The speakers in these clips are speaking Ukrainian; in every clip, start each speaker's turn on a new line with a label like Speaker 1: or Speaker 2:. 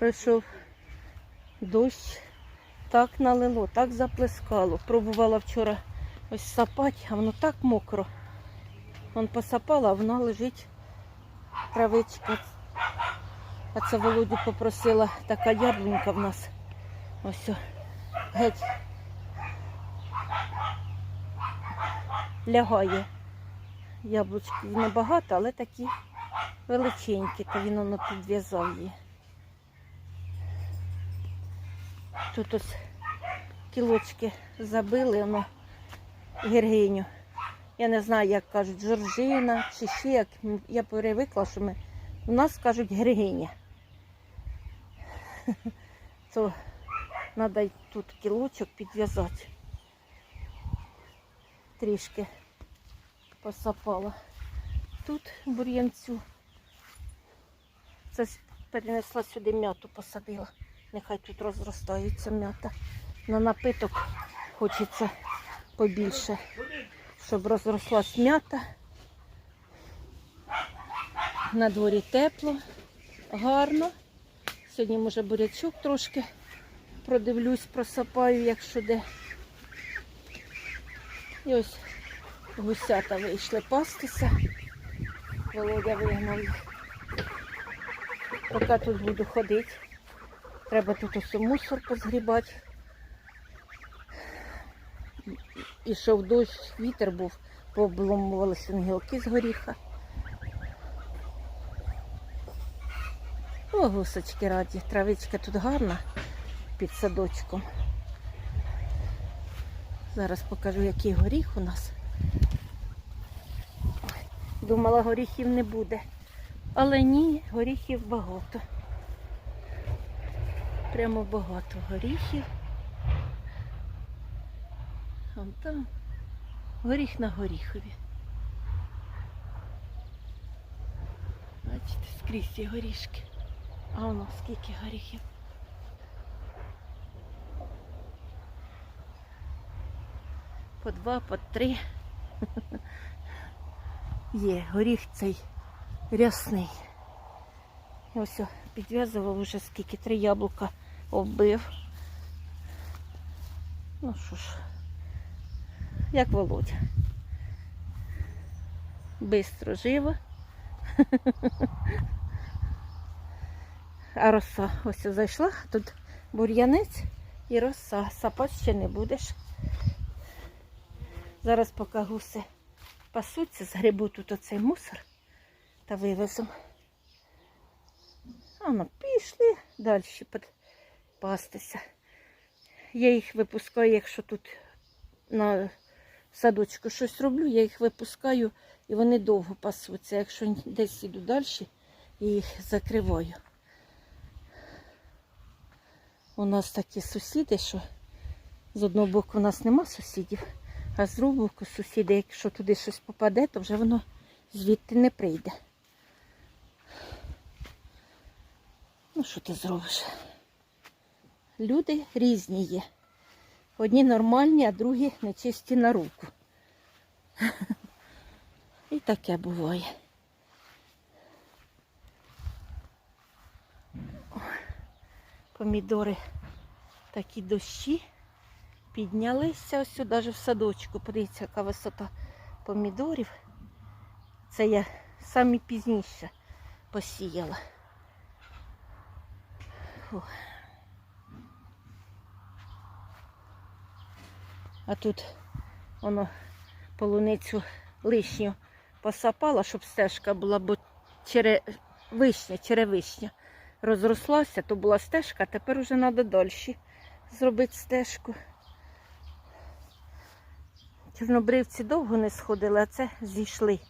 Speaker 1: Пройшов дощ, так налило, так заплескало. Пробувала вчора ось сапати, а воно так мокро. Вон посапала, а вона лежить травичка. А це Володю попросила така яблунька в нас. Ось геть лягає. Яблучків небагато, але такі величенькі, то він воно підв'язав її. Тут ось кілочки забили, воно гіргиню. Я не знаю, як кажуть, жоржина чи ще як. Я перевикла, що ми. У нас кажуть григиня. То треба тут кілочок підв'язати. Трішки посапала. Тут бур'янцю. Це перенесла сюди м'яту, посадила. Нехай тут розростається м'ята. На напиток хочеться побільше, щоб розрослась м'ята. На дворі тепло, гарно. Сьогодні, може, бурячок трошки продивлюсь, просапаю, якщо де. І ось гусята вийшли пастися. Володя вигнав. Поки тут буду ходити. Треба тут ось мусор позгрібати. І йшов дощ, вітер був, пообломувалися гілки з горіха. О, гусочки раді. Травичка тут гарна під садочком. Зараз покажу, який горіх у нас. Думала, горіхів не буде. Але ні, горіхів багато. Прямо багато горіхів. Вон там горіх на горіхові. Бачите, скрізь ці горішки. А воно скільки горіхів. По два, по три. Є, горіх цей рясний. Ось підв'язував уже скільки, три яблука оббив. Ну що ж, як Володя. Бистро живо. А роса ось зайшла, тут бур'янець і роса. Сапати ще не будеш. Зараз поки гуси пасуться, згребу тут оцей мусор та вивезу. А ну пішли далі пастися. Я їх випускаю, якщо тут на садочку щось роблю, я їх випускаю і вони довго пасуться. Якщо десь іду далі, я їх закриваю. У нас такі сусіди, що з одного боку у нас нема сусідів, а з другого боку сусіди, якщо туди щось попаде, то вже воно звідти не прийде. Ну, що ти зробиш? Люди різні є. Одні нормальні, а другі нечисті на руку. І таке буває. Помідори такі дощі піднялися ось сюди, навіть в садочку. Подивіться, яка висота помідорів. Це я самі пізніше посіяла. Фу. А тут воно полуницю лишню посапала, щоб стежка була, бо чере... вишня, черевишня розрослася, то була стежка, тепер вже треба далі зробити стежку. Чорнобривці довго не сходили, а це зійшли.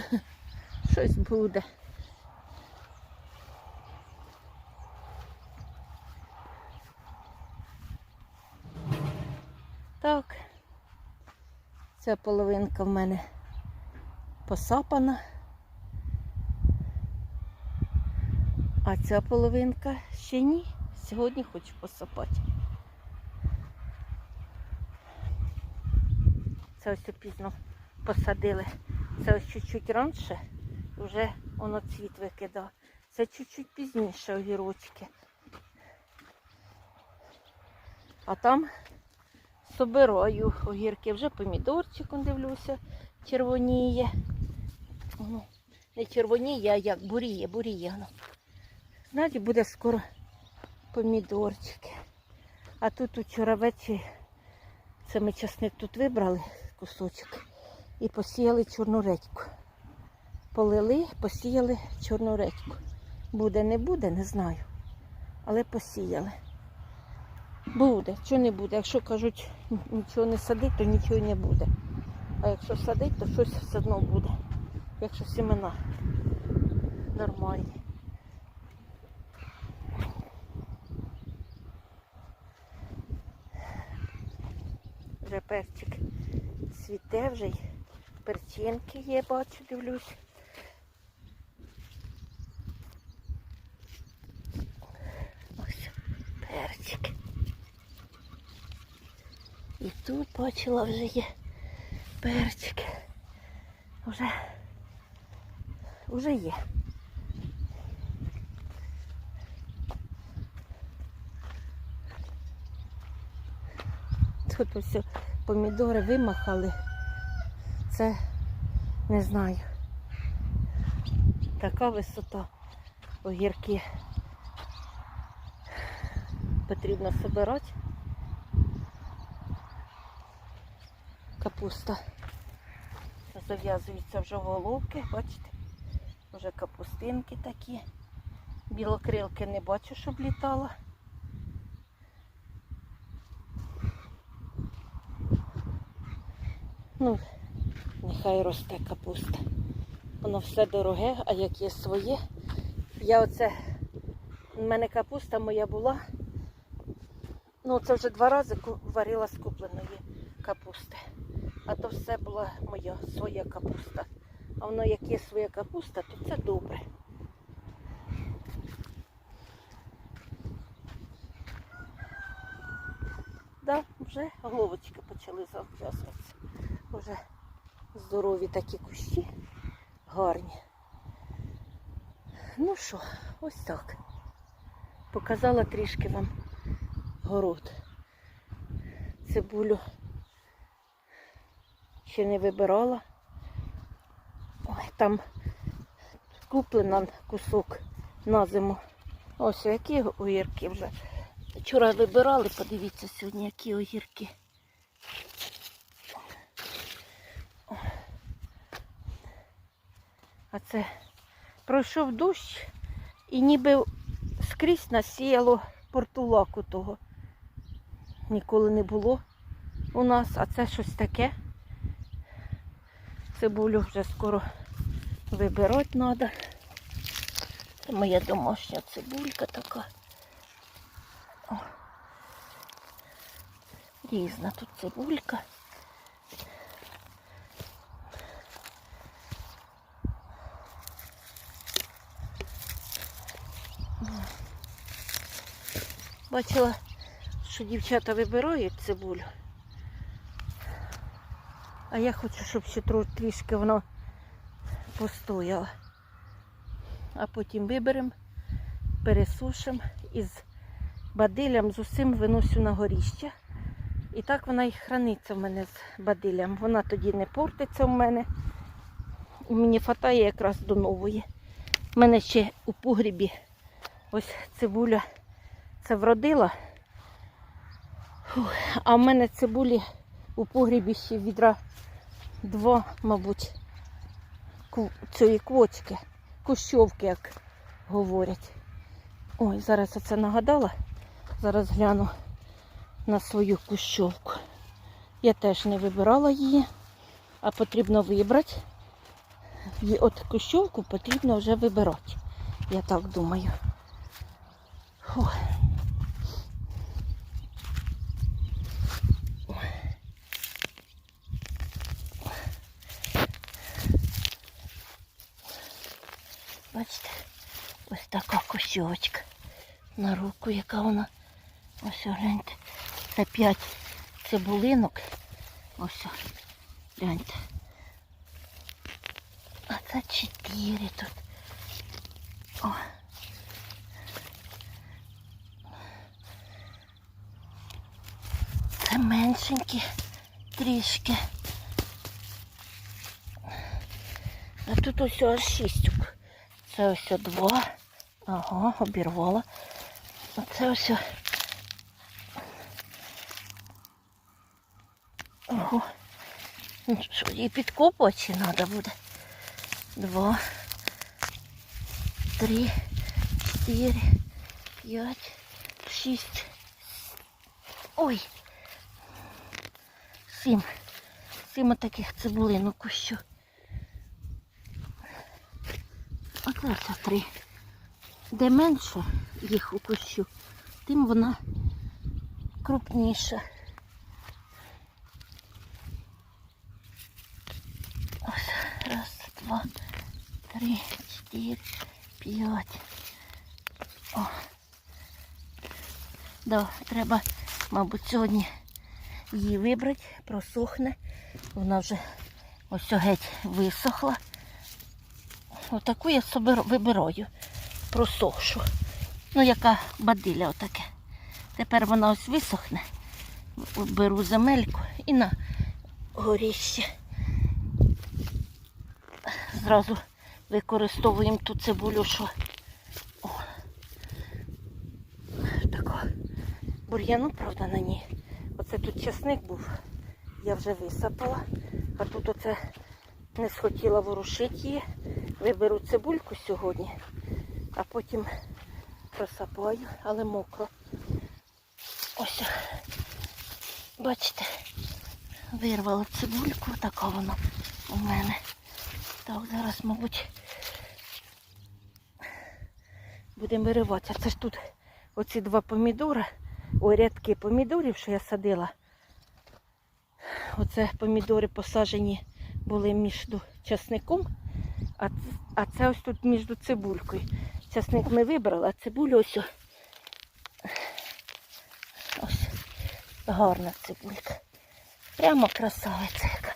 Speaker 1: Щось буде. Так, ця половинка в мене посапана. А ця половинка ще ні. Сьогодні хочу посапати. Це ось пізно посадили. Це ось чуть-чуть раніше вже воно цвіт викидав. Це чуть-чуть пізніше огірочки. А там собираю огірки. Вже помідорчиком дивлюся, червоніє. Ну, не червоніє, а як буріє, буріє. Значить, буде скоро помідорчики. А тут учора ввечері, це ми часник тут вибрали кусочок і посіяли чорну редьку. Полили, посіяли чорну редьку. Буде, не буде, не знаю. Але посіяли. Буде, що не буде. Якщо кажуть, нічого не садить, то нічого не буде. А якщо садить, то щось все одно буде. Якщо сімена нормальні. Вже перчик цвіте, вже й перчинки є, бачу, дивлюсь. Ось перчик. І тут бачила вже є перчик. Уже, уже є. Тут ось помідори вимахали. Це не знаю. Така висота огірки. Потрібно збирати. Капуста. Зав'язуються вже головки, бачите? Вже капустинки такі. Білокрилки не бачу, щоб літала. Ну, нехай росте капуста. Воно все дороге, а як є своє. Я оце, у мене капуста моя була. Ну, це вже два рази варила з купленої капусти. А то все була моя своя капуста. А воно як є своя капуста, то це добре. Да, вже головочки почали зав'язуватися. Вже здорові такі кущі, гарні. Ну що, ось так. Показала трішки вам город. Цибулю ще не вибирала. Ой, там куплена кусок на зиму. Ось які огірки вже. Вчора вибирали, подивіться сьогодні, які огірки. А це пройшов дощ і ніби скрізь насіяло портулаку того. Ніколи не було у нас, а це щось таке. Цибулю вже скоро вибирати треба. Це моя домашня цибулька така. О. Різна тут цибулька. Бачила, що дівчата вибирають цибулю. А я хочу, щоб ще трішки воно постояло. А потім виберемо, пересушимо і з бадилям з усім виносю на горіще. І так вона і храниться в мене з бадилям. Вона тоді не портиться в мене. І мені хватає якраз до нової. У мене ще у погрібі ось цибуля це вродила. А в мене цибулі у погрібі ще відра два, мабуть, цієї квочки, кущовки, як говорять. Ой, зараз я це нагадала. Зараз гляну на свою кущовку. Я теж не вибирала її, а потрібно вибрати. І от кущовку потрібно вже вибирати. Я так думаю. Фух. Бачите, ось така косьочка на руку, яка вона. Ось гляньте. Та п'ять цибулинок. Ось гляньте. А це чотири тут. О. Це меншенькі трішки. А тут ось аж шістюк. Це ось два. Ага, обірвала. А це ось. Ого. Ну, Що, її підкопувати треба буде? Два, три, чотири, п'ять, шість. Ой. Сім. Сім таких цибулин у кущу. Все три. Де менше їх у кущу, тим вона крупніша. Ось раз, два, три, чотири, п'ять. О. Да, треба, мабуть, сьогодні її вибрати, просохне. Вона вже ось геть висохла. Отаку я собі вибираю, просохшу. Ну, яка бадиля отаке. Тепер вона ось висохне. Беру земельку і на горіще. Зразу використовуємо ту цибулю, що О. Така. Бур'яну, правда, на ній. Оце тут часник був, я вже висапала, а тут оце не схотіла ворушити її. Виберу цибульку сьогодні, а потім просапаю, але мокро. Ось, бачите, вирвала цибульку, така вона у мене. Так, зараз, мабуть, будемо вириватися. Це ж тут оці два помідори, ой, рядки помідорів, що я садила. Оце помідори посаджені були між часником, а, а це ось тут між цибулькою. Часник ми вибрали, а цибулю ось. Ось гарна цибулька. Прямо красавиця яка.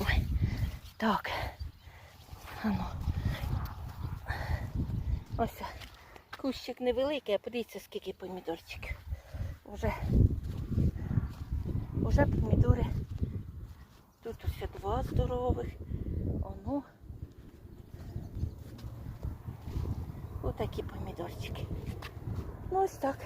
Speaker 1: Ой, так. Ану. Ось кущик невеликий, а подивіться, скільки помідорчиків. Уже, уже помідори. Тут ось два здорових. Оно. Отакі помідорчики. Ну ось так.